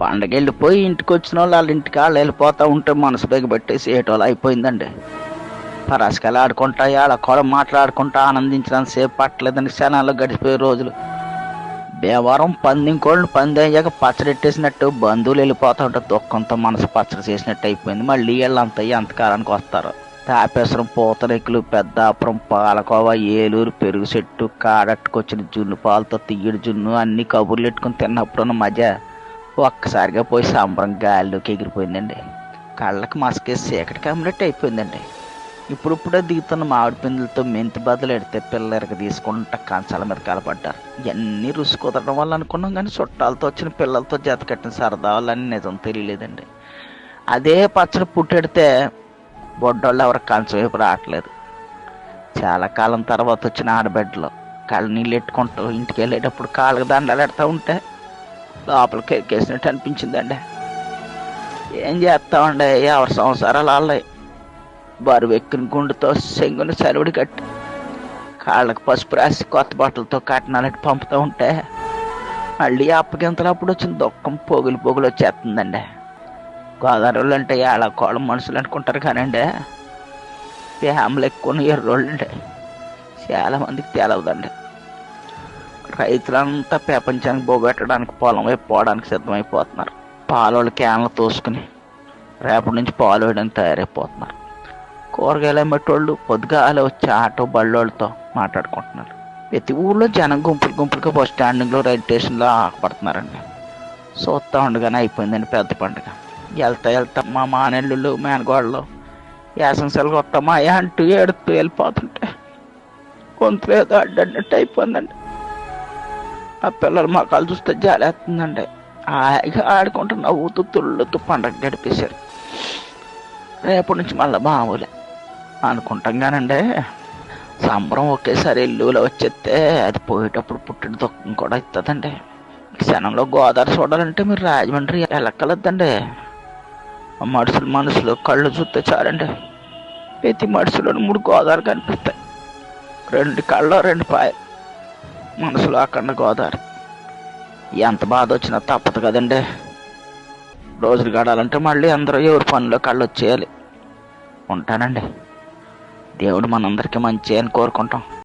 పండగ వెళ్ళిపోయి ఇంటికి వచ్చిన వాళ్ళు వాళ్ళ ఇంటికి వాళ్ళు వెళ్ళిపోతూ ఉంటే మనసు బిగబెట్టేసి ఏటోళ్ళు అయిపోయిందండి. పరాసుకెళ్ళి ఆడుకుంటా ఆడ కూడా మాట్లాడుకుంటా ఆనందించడానికి సేపు పట్టలేదని క్షణాల్లో గడిచిపోయే రోజులు. దేవారం పంది ఇంకోళ్ళు పంది అయ్యాక పచ్చడెట్టేసినట్టు బంధువులు వెళ్ళిపోతూ ఉంటే దుఃఖంతో మనసు పచ్చడి చేసినట్టు అయిపోయింది. మళ్ళీ వీళ్ళంతా అంతకాలానికి వస్తారు. తాపేశ్వరం పూతరేకులు పెద్దాపురం పాలకోవ ఏలూరు పెరుగు చెట్టు కాడట్టుకొచ్చిన జున్ను పాలతో తీయడు జున్ను అన్ని కబుర్లు పెట్టుకుని తిన్నప్పుడున్న మజా. ఒక్కసారిగా పోయి సంబరం గాలిలోకి ఎగిరిపోయిందండి. కళ్ళకి మసకేసి చీకటి కమ్మినట్టు అయిపోయిందండి. ఇప్పుడిప్పుడే దిగుతున్న మామిడి పిందులతో మెంతి బదులు ఎడితే పిల్లలకి తీసుకుంటా కంచాల మీద కలపడ్డారు. ఇవన్నీ రుచి కుదరడం వల్ల అనుకున్నాం కానీ చుట్టాలతో వచ్చిన పిల్లలతో జత కట్టిన సరదాలని నిజం తెలియలేదండి. అదే పచ్చడి పుట్టెడితే బొడ్డోళ్ళు ఎవరు కంచం వైపు రావట్లేదు. చాలా కాలం తర్వాత వచ్చిన ఆడబిడ్డలు కళ్ళు నీళ్ళు ఎట్టుకుంటూ ఇంటికి వెళ్ళేటప్పుడు కాళ్ళకి దండాలు పెడతా ఉంటే లోపలికి ఎక్కేసినట్టు అనిపించిందండి. ఏం చేస్తామండి? ఎవరి సంవత్సరాలు వాళ్ళే బరువు ఎక్కిన గుండుతో సెంగుని సరివిడి కట్టి కాళ్ళకి పసుపు రాసి కొత్త బట్టలతో కట్నాలకి పంపుతూ ఉంటే మళ్ళీ అప్పగింతలప్పుడు వచ్చిన దుఃఖం పొగులు పొగులు వచ్చేస్తుందండి. గోదావరి అంటే ఏళ్ళ కోళ్ళ మనుషులు అనుకుంటారు కానండి. ఫ్యామిలీ ఎక్కువ ఎర్రోళ్ళు అండి చాలా మందికి తెలవదండి. రైతులంతా ప్రపంచానికి పోగొట్టడానికి పొలం వైపు పోవడానికి సిద్ధమైపోతున్నారు. పాలోళ్ళు క్యాన్లు తోసుకుని రేపటి నుంచి పాలు వేయడానికి తయారైపోతున్నారు. కూరగాయలు అమ్మేటోళ్ళు పొద్దుగాల వచ్చి ఆటో బళ్ళోళ్ళతో మాట్లాడుకుంటున్నారు. ప్రతి ఊళ్ళో జనం గుంపులు గుంపులుగా బస్ స్టాండింగ్లో రైల్వే స్టేషన్లో ఆకపడుతున్నారండి చూస్తూ ఉండగానే అయిపోయిందండి పెద్ద పండుగ. వెళ్తా వెళ్తా మా మానెళ్ళు మేనగోళ్ళు యాసంశాలకు వస్తామా అంటూ ఏడుతూ వెళ్ళిపోతుంటే గొంతులేదో అడ్డన్నట్టు అయిపోయిందండి. ఆ పిల్లలు మొక్కలు చూస్తే జాలేస్తుందండి. హాయిగా ఆడుకుంటూ నవ్వుతూ తుళ్ళుతూ పండగ గడిపేశారు. రేపటి నుంచి మళ్ళీ మామూలే అనుకుంటాం కానండి సంబరం ఒకేసారి ఇల్లులో వచ్చేస్తే అది పోయేటప్పుడు పుట్టిన దుఃఖం కూడా ఇస్తుందండి క్షణంలో గోదావరి చూడాలంటే మీరు రాజమండ్రి వెళ్ళక్కలేదండి మనుషులు మనుషులు కళ్ళు చూస్తే చాలండి. ప్రతి మనుషులను మూడు గోదావరి కనిపిస్తాయి. రెండు కళ్ళు రెండు పాయలు. మనసులో అక్కడ గోదావరి ఎంత బాధ వచ్చినా తప్పదు కదండి. రోజులు గడాలంటే మళ్ళీ అందరూ ఎవరి పనిలో కళ్ళు వచ్చేయాలి ఉంటానండి. దేవుడు మనందరికీ మంచి అని కోరుకుంటాం.